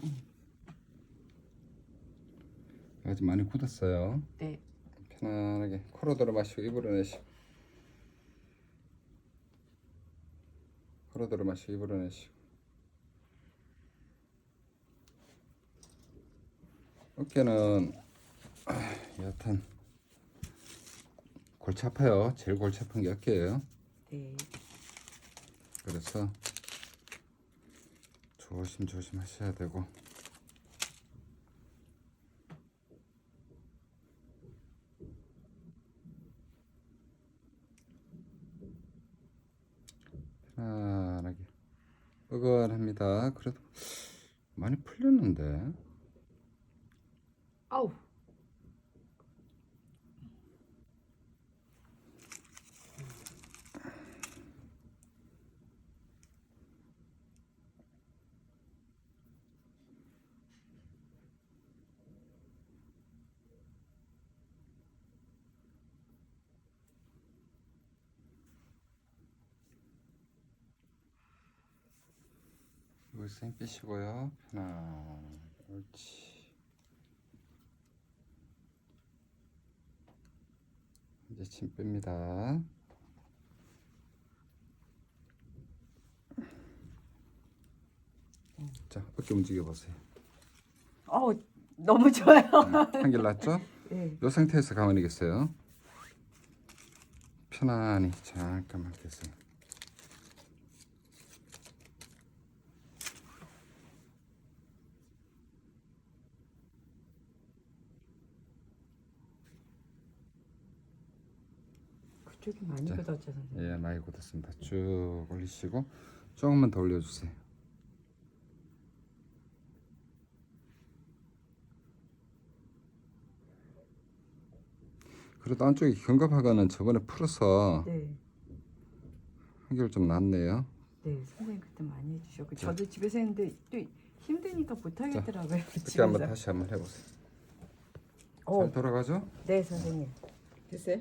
됐다. 아직 많이 굳었어요. 네. 편안하게 코로 들어 마시고 입으로 내쉬고 코로 들어 마시고 입으로 내쉬고 어깨는 아, 여하튼 골치 아파요. 제일 골치 아픈 게 어깨예요. 네. 그래서 조심조심 하셔야 되고 편안하게 뻐근합니다. 그래도 많이 풀렸는데 아우. 물생 빼시고요. 하나, 옳지. 이제 침 뺍니다. 자, 어깨 움직여 보세요. 어우 너무 좋아요. 한결 났죠? 네. 이 상태에서 가만히 계세요. 편안히 잠깐만 계세요. 그 쪽이 많이 자. 굳었죠 선생님. 예, 많이 굳었습니다. 쭉 올리시고 조금만 더 올려주세요. 그래도 안쪽이 견갑하고는 저번에 풀어서 네. 한결 좀 낫네요. 네. 선생님 그때 많이 해주셨고 저도 집에서 했는데 또 힘드니까 못하겠더라고요. 이렇게 한번 다시 한번 해보세요. 어. 잘 돌아가죠? 네 선생님. 됐어요?